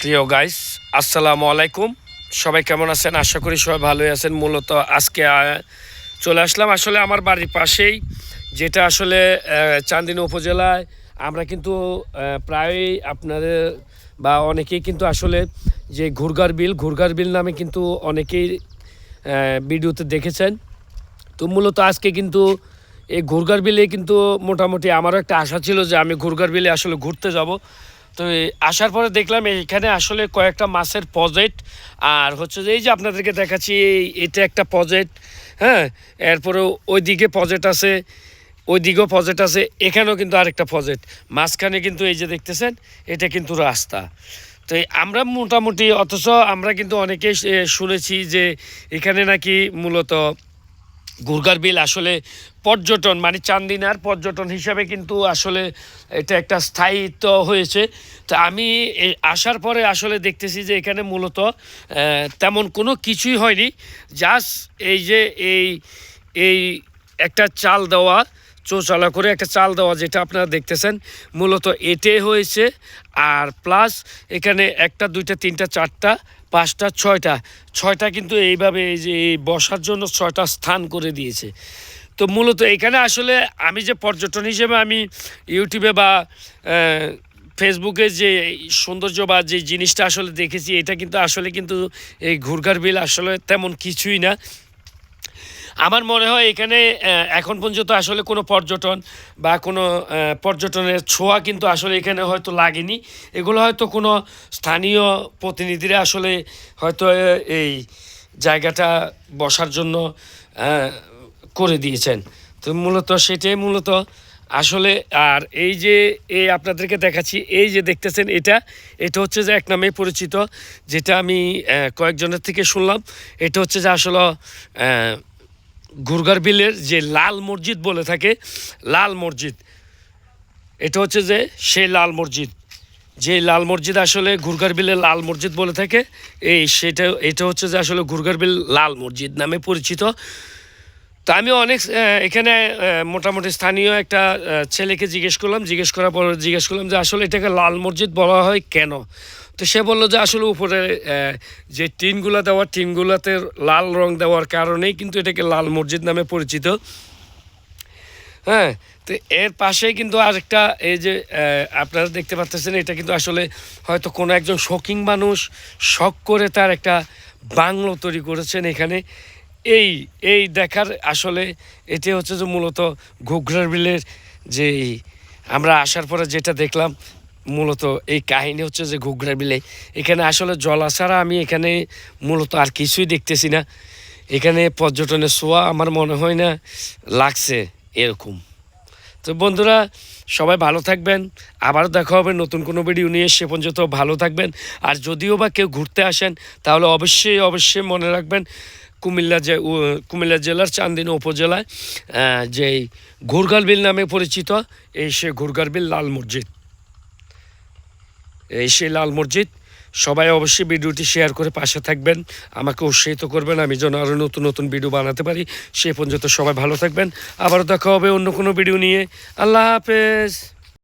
প্রিয় গাইস আসসালামু আলাইকুম। সবাই কেমন আছেন? আশা করি সবাই ভালোই আছেন। মূলত আজকে চলে আসলাম আসলে আমার বাড়ির পাশেই, যেটা আসলে চান্দিনা উপজেলায়। আমরা কিন্তু প্রায়ই আপনাদের বা অনেকেই কিন্তু আসলে যে ঘুরগার বিল ঘুরগার বিল নামে কিন্তু অনেকেই ভিডিওতে দেখেছেন। তো মূলত আজকে কিন্তু এই ঘুরগার বিলে কিন্তু মোটামুটি আমারও একটা আশা ছিল যে আমি ঘুরগার বিলে আসলে ঘুরতে যাব। তো আসার পরে দেখলাম এখানে আসলে কয়েকটা মাছের প্রজেক্ট আর হচ্ছে যে এই যে আপনাদেরকে দেখাচ্ছি এটা একটা প্রজেক্ট হ্যাঁ? এরপরে ওইদিকে প্রজেক্ট আছে ওই দিকেও প্রজেক্ট আছে, এখানেও কিন্তু আরেকটা প্রজেক্ট মাঝখানে কিন্তু এই যে দেখতেছেন, এটা কিন্তু রাস্তা। তো আমরা মোটামুটি, অথচ আমরা কিন্তু অনেকেই শুনেছি যে এখানে নাকি মূলত গুরগার বিল আসলে পর্যটন মানে চান্দিনার পর্যটন হিসাবে কিন্তু আসলে এটা একটা স্থায়িত্ব হয়েছে। তো আমি আসার পরে আসলে দেখতেছি যে এখানে মূলত তেমন কোনো কিছুই হয়নি। জাস্ট এই যে এই এই একটা চাল দেওয়া চৌচালা করে একটা চাল দেওয়া, যেটা আপনারা দেখতেছেন, মূলত এটাই হয়েছে। আর প্লাস এখানে একটা, দুইটা, তিনটা, চারটা, পাঁচটা, ছয়টা। ছয়টা কিন্তু এইভাবে এই যে এই বসার জন্য ছয়টা স্থান করে দিয়েছে। তো মূলত এখানে আসলে আমি যে পর্যটন হিসেবে আমি ইউটিউবে বা ফেসবুকে যে সৌন্দর্য বা যে জিনিসটা আসলে দেখেছি, এটা কিন্তু আসলে কিন্তু এই ঘুরঘার বিল আসলে তেমন কিছুই না। আমার মনে হয় এখানে এখন পর্যন্ত আসলে কোনো পর্যটন বা কোনো পর্যটনের ছোঁয়া কিন্তু আসলে এখানে হয়তো লাগেনি। এগুলো হয়তো কোনো স্থানীয় প্রতিনিধিরা আসলে হয়তো এই জায়গাটা বসার জন্য করে দিয়েছেন। তো মূলত সেটাই মূলত আসলে, আর এই যে, এই আপনাদেরকে দেখাচ্ছি, এই যে দেখতেছেন এটা এটা হচ্ছে যে এক নামে পরিচিত, যেটা আমি কয়েকজনের থেকে শুনলাম। এটা হচ্ছে যে আসলে আহ, ঘুরগার বিলের যে লাল মসজিদ বলে থাকে লাল মসজিদ। এটা হচ্ছে যে সেই লাল মসজিদ। যে লাল মসজিদ আসলে ঘুরগার বিলের লাল মসজিদ বলে থাকে এই সেটা এটা হচ্ছে যে আসলে ঘুরগার বিল লাল মসজিদ নামে পরিচিত। তো আমি অনেক এখানে মোটামুটি স্থানীয় একটা ছেলেকে জিজ্ঞেস করলাম, জিজ্ঞেস করার পর জিজ্ঞেস করলাম যে আসলে এটাকে লাল মসজিদ বলা হয় কেন? তো সে বলল যে আসলে উপরে যে টিনগুলো দেওয়া, টিনগুলোতে লাল রং দেওয়ার কারণেই কিন্তু এটাকে লাল মসজিদ নামে পরিচিত। হ্যাঁ তো এর পাশেই কিন্তু আরেকটা, এই যে আপনারা দেখতে পাচ্ছেন এটা কিন্তু আসলে হয়তো কোনো একজন শৌখিন মানুষ শখ করে তার একটা বাংলো তৈরি করেছেন এখানে। এই এই দেখার আসলে এটি হচ্ছে যে মূলত ঘুঘরার বিলের যে আমরা আসার পরে যেটা দেখলাম মূলত এই কাহিনী হচ্ছে যে ঘুঘরা বিলে। এখানে আসলে জলা ছাড়া আমি এখানে মূলত আর কিছুই দেখতেছি না। এখানে পর্যটনের ছোঁয়া আমার মনে হয় না লাগছে এরকম। তো বন্ধুরা, সবাই ভালো থাকবেন। আবারও দেখা হবে নতুন কোনো ভিডিও নিয়ে। সে পর্যন্ত ভালো থাকবেন। আর যদিও বা কেউ ঘুরতে আসেন, তাহলে অবশ্যই অবশ্যই মনে রাখবেন কুমিল্লা যে কুমিল্লা জেলার চান্দিনা উপজেলায় যেই বিল নামে পরিচিত, এই সে ঘুরগাল বিল লাল মসজিদ। এই সে লাল মসজিদ, সবাই অবশ্যই ভিডিওটি শেয়ার করে পাশে থাকবেন, আমাকে উৎসাহিত করবেন, আমি যেন আরও নতুন নতুন ভিডিও বানাতে পারি, সে পর্যন্ত সবাই ভালো থাকবেন, আবারও দেখা হবে অন্য কোনো ভিডিও নিয়ে। আল্লাহ হাফেজ।